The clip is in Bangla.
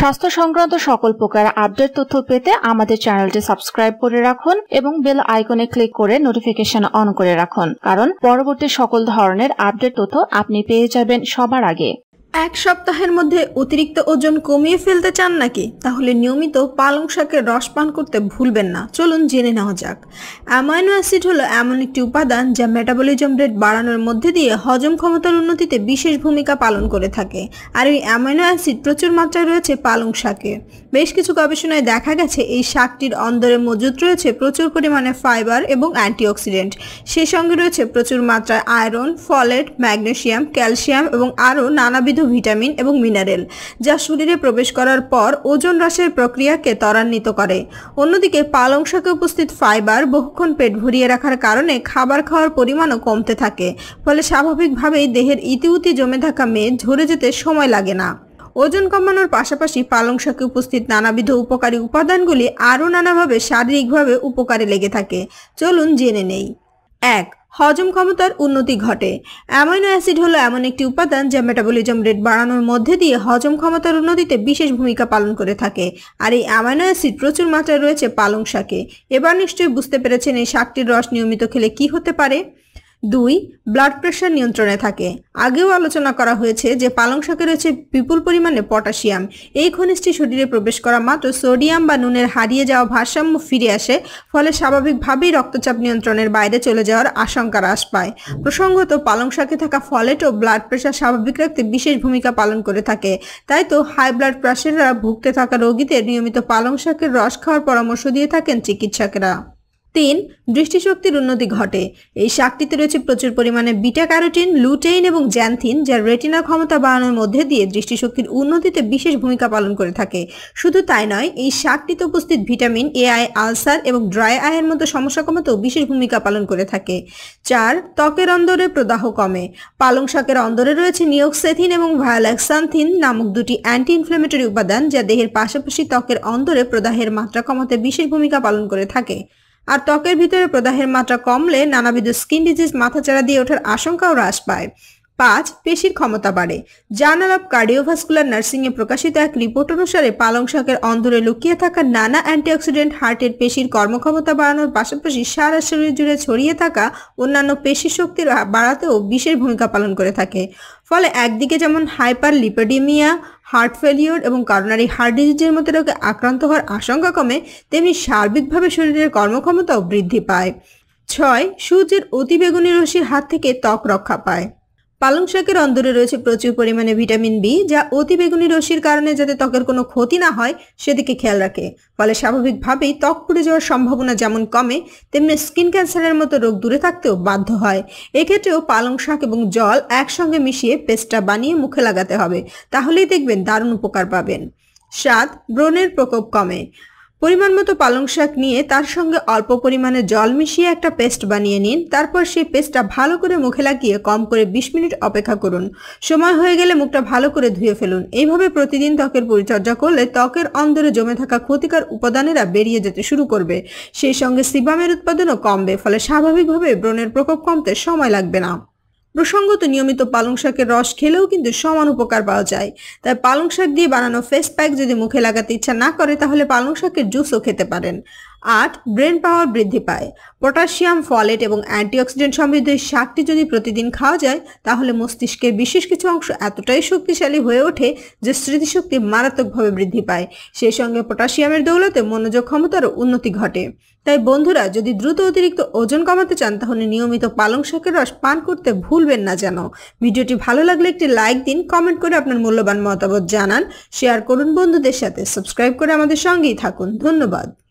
স্বাস্থ্য সংক্রান্ত সকল প্রকার আপডেট তথ্য পেতে আমাদের চ্যানেলটি সাবস্ক্রাইব করে রাখুন এবং বেল আইকনে ক্লিক করে নোটিফিকেশন অন করে রাখুন। কারণ পরবর্তী সকল ধরনের আপডেট তথ্য আপনি পেয়ে যাবেন সবার আগে। এক সপ্তাহের মধ্যে অতিরিক্ত ওজন কমিয়ে ফেলতে চান নাকি? তাহলে নিয়মিত পালং শাকের রস পান করতে ভুলবেন না। চলুন জেনে নেওয়া যাক। অ্যামাইনো অ্যাসিড হলো এমন একটি উপাদান যা মেটাবলিজম রেট বাড়ানোর মধ্যে দিয়ে হজম ক্ষমতার উন্নতিতে বিশেষ ভূমিকা পালন করে থাকে। আর এই অ্যামাইনো অ্যাসিড প্রচুর মাত্রায় রয়েছে পালং শাকে। বেশ কিছু গবেষণায় দেখা গেছে এই শাকটির অন্দরে মজুদ রয়েছে প্রচুর পরিমাণে ফাইবার এবং অ্যান্টিঅক্সিডেন্ট। সেই সঙ্গে রয়েছে প্রচুর মাত্রায় আয়রন, ফলেট ম্যাগনেশিয়াম ক্যালসিয়াম এবং আরও নানাবিধ ভিটামিন এবং মিনারেল, যা শরীরে প্রবেশ করার পর ওজন হ্রাসের প্রক্রিয়াকে ত্বরান্বিত করে। অন্যদিকে, পালং শাকে উপস্থিত ফাইবার বহুক্ষণ পেট ভরিয়ে রাখার কারণে খাবার খাওয়ার পরিমাণও কমতে থাকে, ফলে স্বাভাবিকভাবেই দেহের ইতিউতি জমে থাকা মেদ ঝরে যেতে সময় লাগে না। ওজন কমানোর পাশাপাশি পালং শাকে উপস্থিত নানাবিধ উপকারী উপাদানগুলি আরও নানাভাবে শারীরিকভাবে উপকারে লেগে থাকে। চলুন জেনে নেই। এক হজম ক্ষমতার উন্নতি ঘটে। অ্যামাইনো অ্যাসিড হলো এমন একটি উপাদান যা মেটাবলিজম রেট বাড়ানোর মধ্যে দিয়ে হজম ক্ষমতার উন্নতিতে বিশেষ ভূমিকা পালন করে থাকে। আর এই অ্যামাইনো অ্যাসিড প্রচুর মাত্রায় রয়েছে পালং শাকে। এবার নিশ্চয়ই বুঝতে পেরেছেন এই শাকটির রস নিয়মিত খেলে কি হতে পারে? দুই ব্লাড প্রেশার নিয়ন্ত্রণে থাকে। আগেও আলোচনা করা হয়েছে যে পালং শাকে রয়েছে বিপুল পরিমাণে পটাশিয়াম। এই খনিজটি শরীরে প্রবেশ করা মাত্র সোডিয়াম বা নুনের হারিয়ে যাওয়া ভারসাম্য ফিরে আসে, ফলে স্বাভাবিকভাবেই রক্তচাপ নিয়ন্ত্রণের বাইরে চলে যাওয়ার আশঙ্কা হ্রাস পায়। প্রসঙ্গত, পালং শাকে থাকা ফলেট ও ব্লাড প্রেশার স্বাভাবিক রাখতে বিশেষ ভূমিকা পালন করে থাকে। তাই তো হাই ব্লাড প্রেশাররা ভুগতে থাকা রোগীদের নিয়মিত পালং শাকের রস খাওয়ার পরামর্শ দিয়ে থাকেন চিকিৎসকেরা। তিন, দৃষ্টিশক্তির উন্নতি ঘটে। এই শাকটিতে রয়েছে প্রচুর পরিমাণে বিটা ক্যারোটিন, লুটেইন এবং জ্যানথিন, যা রেটিনার ক্ষমতা বাড়ানোর মধ্যে দিয়ে দৃষ্টিশক্তির উন্নতিতে বিশেষ ভূমিকা পালন করে থাকে। শুধু তাই নয়, এই শাকটিতে উপস্থিত ভিটামিন এ, আই, আলসার এবং ড্রাই আয়ের মতো সমস্যা কমাতেও বিশেষ ভূমিকা পালন করে থাকে। চার, ত্বকের অন্দরে প্রদাহ কমে। পালং শাকের অন্দরে রয়েছে নিয়োক্সেথিন এবং ভায়োলাক্সান্থিন নামক দুটি অ্যান্টি ইনফ্লেমেটরি উপাদান, যা দেহের পাশাপাশি ত্বকের অন্দরে প্রদাহের মাত্রা কমাতে বিশেষ ভূমিকা পালন করে থাকে। আর ত্বকের ভিতরে প্রদাহের মাত্রা কমলে নানাবিধ স্কিন ডিজিজ মাথাচাড়া দিয়ে ওঠার আশঙ্কাও হ্রাস পায়। পাঁচ পেশির ক্ষমতা বাড়ে। জার্নাল অফ কার্ডিওভাস্কুলার নার্সিং এ প্রকাশিত এক রিপোর্ট অনুসারে পালং শাকের অন্দরে লুকিয়ে থাকা নানা অ্যান্টিঅক্সিডেন্ট হার্টের পেশির কর্মক্ষমতা বাড়ানোর পাশাপাশি সারা শরীর জুড়ে ছড়িয়ে থাকা অন্যান্য পেশি শক্তির বাড়াতেও বিশেষ ভূমিকা পালন করে থাকে। ফলে একদিকে যেমন হাইপার লিপেডিমিয়া হার্ট ফেলিওর এবং করোনারি হার্ট ডিজিজের মতো রোগে আক্রান্ত হওয়ার আশঙ্কা কমে, তেমনি সার্বিকভাবে শরীরের কর্মক্ষমতাও বৃদ্ধি পায়। ছয়, সূর্যের অতিবেগুনি রশ্মির হাত থেকে ত্বক রক্ষা পায়। পালং শাকের অন্দরে রয়েছে প্রচুর পরিমাণে ভিটামিন বি যা অতি বেগুনি রশ্মির কারণে যাতে ত্বকের কোনো ক্ষতি না হয়, সেদিকে খেয়াল রাখে। ফলে স্বাভাবিকভাবেই ত্বক পুড়ে যাওয়ার সম্ভাবনা যেমন কমে, তেমনি স্কিন ক্যান্সারের মতো রোগ দূরে থাকতেও বাধ্য হয়। এক্ষেত্রেও পালং শাক এবং জল একসঙ্গে মিশিয়ে পেস্টটা বানিয়ে মুখে লাগাতে হবে। তাহলেই দেখবেন দারুণ উপকার পাবেন। সাত ব্রণের প্রকোপ কমে। পরিমাণ মতো পালং শাক নিয়ে তার সঙ্গে অল্প পরিমাণে জল মিশিয়ে একটা পেস্ট বানিয়ে নিন। তারপর সেই পেস্টটা ভালো করে মুখে লাগিয়ে কম করে বিশ মিনিট অপেক্ষা করুন। সময় হয়ে গেলে মুখটা ভালো করে ধুয়ে ফেলুন। এইভাবে প্রতিদিন ত্বকের পরিচর্যা করলে ত্বকের অন্দরে জমে থাকা ক্ষতিকর উপাদানেরা বেরিয়ে যেতে শুরু করবে। সেই সঙ্গে সিবামের উৎপাদনও কমবে, ফলে স্বাভাবিকভাবে ব্রণের প্রকোপ কমতে সময় লাগবে না। প্রসঙ্গত নিয়মিত পালং শাকের রস খেলেও কিন্তু সমান উপকার পাওয়া যায়। তাই পালং শাক দিয়ে বানানো ফেস প্যাক যদি মুখে লাগাতে ইচ্ছা না করে, তাহলে পালং শাকের জুসও খেতে পারেন। আট, ব্রেন পাওয়ার বৃদ্ধি পায়। পটাশিয়াম, ফলেট এবং অ্যান্টিঅক্সিডেন্ট সমৃদ্ধ এই শাকটি যদি প্রতিদিন খাওয়া যায়, তাহলে মস্তিষ্কের বিশেষ কিছু অংশ এতটাই শক্তিশালী হয়ে ওঠে যে স্মৃতিশক্তি মারাত্মকভাবে বৃদ্ধি পায়। সেই সঙ্গে পটাশিয়ামের দৌলতে মনোযোগ ক্ষমতারও উন্নতি ঘটে। তাই বন্ধুরা, যদি দ্রুত অতিরিক্ত ওজন কমাতে চান, তাহলে নিয়মিত পালং শাকের রস পান করতে ভুলবেন না যেন। ভিডিওটি ভালো লাগলে একটি লাইক দিন, কমেন্ট করে আপনার মূল্যবান মতামত জানান, শেয়ার করুন বন্ধুদের সাথে, সাবস্ক্রাইব করে আমাদের সঙ্গেই থাকুন। ধন্যবাদ।